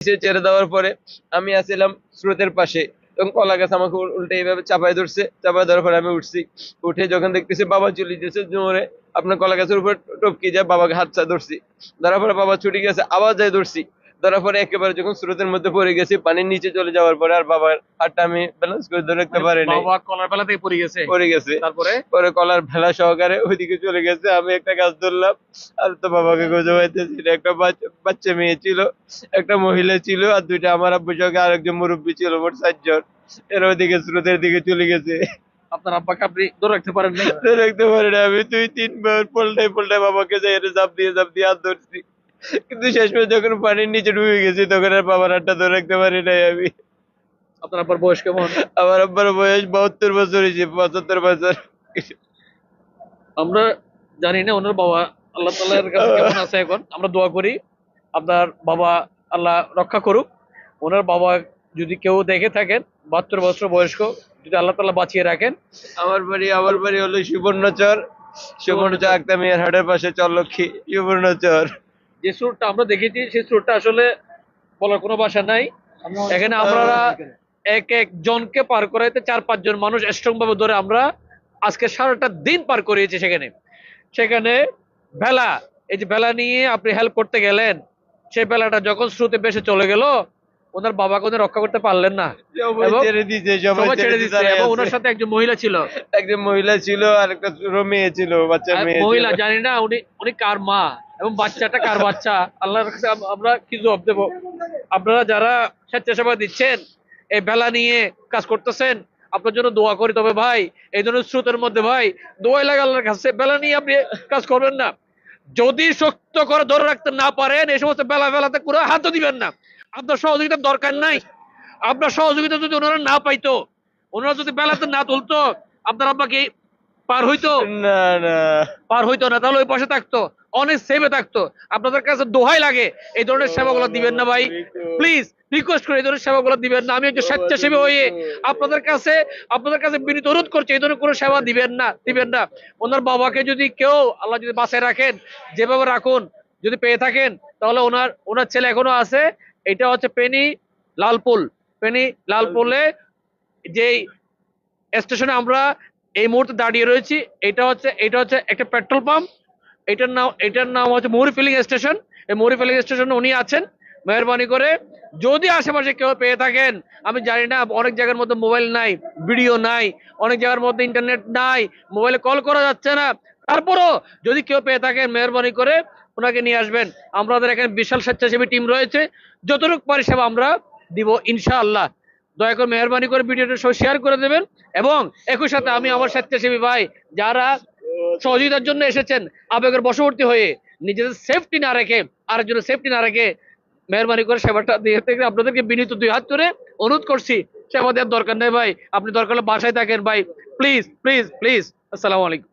নিচে ছেড়ে দেওয়ার পরে আমি আসছিলাম স্রোতের পাশে এবং কলা গাছ আমাকে উল্টে এইভাবে চাপায় ধরছে, চাপায় ধরার পরে আমি উঠছি। উঠে যখন দেখতেছি বাবা চলে যেছে জোরে আপনার কলা গাছের উপর টপকে যায় বাবাকে হাত চা ধরছি। ধরার পরে বাবা ছুটে গেছে আবার যাই ধরছি। ধরার পরে একেবারে যখন স্রোতের মধ্যে পড়ে গেছি পানির নিচে চলে যাওয়ার পরে আর বাবার হাতটা আমি ব্যালেন্স করে ধরে রাখতে পারি নাই বাবা কলার থেকে পড়ে গেছে। পড়ে গেছে। তারপরে? পরে কলার ভেলা সহকারে ওইদিকে চলে গেছে। আমি একটা গাছ ধরলাম আর তো বাবাকে খুঁজে পাইতেছি একটা বাচ্চা মেয়ে ছিল একটা মহিলা ছিল আর দুইটা আমার আব্বুর সঙ্গে আরেকজন মুরব্বী ছিল মোট চারজন। এর ওইদিকে স্রোতের দিকে চলে গেছে। আপনার আব্বাকে আপনি ধরে রাখতে পারেন না দেখতে পারি না আমি। দুই তিনবার পল্টাই পল্টাই বাবাকে যাই চাপ দিয়ে চাপ দিয়ে আর ধরছি। কিন্তু শেষ পর্যন্ত যখন পানির নিচে ডুবে গেছি তখন আর বাবার হাতটা ধরে রাখতে পারি নাই আমি। আপনার আব্বার বয়স কেমন? আমার আব্বার বয়স বাহাত্তর বছর হয়েছে পঁচাত্তর বছর। আমরা জানি না ওনার বাবা আল্লাহ তাআলার কাছে কেমন আছে এখন। আমরা দোয়া করি আপনার বাবা আল্লাহ রক্ষা করুক। ওনার বাবা যদি কেউ দেখে থাকেন বাহাত্তর বছর বয়স্ক যদি আল্লাহ তাআলা বাঁচিয়ে রাখেন। আমার বাড়ি আমার বাড়ি হলো সুবর্ণচর। সুবর্ণচর একটা মেয়ের হাটের পাশে চরলক্ষ্মী সুবর্ণচর। যে সুরটা আমরা দেখেছি সেই সুরটা আসলে বলার কোনো ভাষা নাই। এখানে আমরা এক এক জনকে পার করাইতে চার পাঁচজন মানুষ স্ট্রং ভাবে ধরে আমরা আজকে সারাটা দিন পার করিয়েছি সেখানে। সেখানে ভেলা এই যে ভেলা নিয়ে আপনি হেল্প করতে গেলেন সেই ভেলাটা যখন স্রোতে বেশে চলে গেল ওনার বাবাকে ওদের রক্ষা করতে পারলেন না। ছেড়ে দিচ্ছে এবং ওনার সাথে একজন মহিলা ছিল। একজন মহিলা ছিল আর একটা মেয়ে ছিল বাচ্চা মেয়ে মহিলা। জানি না উনি উনি কার মা? এবং বাচ্চাটা কার বাচ্চা? আল্লাহর কাছে আমরা কি জবাব দেবো? আপনারা যারা স্বেচ্ছাসেবা দিচ্ছেন এই বেলা নিয়ে কাজ করতেছেন আপনার জন্য দোয়া করি। তবে ভাই এই ধরনের স্রোতের মধ্যে ভাই দোয়াই লাগে আল্লাহর কাছে। বেলা নিয়ে আপনি কাজ করবেন না। যদি শক্ত করে ধরে রাখতে না পারেন এই সমস্ত বেলা বেলাতে করে হাতও দিবেন না। আপনার সহযোগিতার দরকার নাই। আপনার সহযোগিতা যদি ওনারা না পাইতো ওনারা যদি বেলাতে না তুলতো আপনার আব্বাকে পার হইতো? পার হইতো না তাহলে ওই পাশে থাকতো। অনেক সেভে থাকতো। আপনাদের কাছে দোহাই লাগে, এই ধরনের সেবাগুলো দিবেন না ভাই। প্লিজ রিকোয়েস্ট করে এই ধরনের সেবাগুলো দিবেন না। আমি একজন স্বেচ্ছাসেবী হয়ে আপনাদের কাছে আপনাদের কাছে বিনীত অনুরোধ করছি, এই ধরনের কোনো সেবা দিবেন না দিবেন না। ওনার বাবাকে যদি কেউ, আল্লাহ যদি বাসায় রাখেন, যেভাবে রাখুন, যদি পেয়ে থাকেন, তাহলে ওনার ওনার ছেলে এখনও আছে। এটা হচ্ছে পেনি লালপুল। পেনি লালপুলে যেই স্টেশনে আমরা এই মুহূর্তে দাঁড়িয়ে রয়েছি, এটা হচ্ছে এটা হচ্ছে একটা পেট্রোল পাম্প। এটার নাম এটার নাম হচ্ছে মৌরি ফিলিং স্টেশন এই মৌরি ফিলিং স্টেশনে উনি আছেন। মেহরবানি করে যদি আশেপাশে কেউ পেয়ে থাকেন, আমি জানি না, অনেক জায়গার মধ্যে মোবাইল নাই, ভিডিও নাই, অনেক জায়গার মধ্যে ইন্টারনেট নাই, মোবাইলে কল করা যাচ্ছে না। তারপরও যদি কেউ পেয়ে থাকেন, মেহরবানি করে ওনাকে নিয়ে আসবেন। আমাদের এখানে বিশাল স্বেচ্ছাসেবী টিম রয়েছে। যতটুকু পরিষেবা আমরা দিব, ইনশাআল্লাহ। দয়া করে মেহরবানি করে ভিডিওটা শেয়ার করে দেবেন। এবং একই সাথে আমি আমার স্বেচ্ছাসেবী ভাই, যারা সহযোগিতার জন্য এসেছেন আবেগের বশবর্তী হয়ে। নিজেদের সেফটি না রেখে, আরেকজনের সেফটি না রেখে মেহরবানি করে সেবাটা দিয়ে থেকে আপনাদেরকে বিনীত দুই হাত করে অনুরোধ করছি, সেবা দেওয়ার দরকার নেই ভাই। আপনি দরকার হলে বাসায় থাকেন ভাই। প্লিজ প্লিজ প্লিজ আসসালামু আলাইকুম।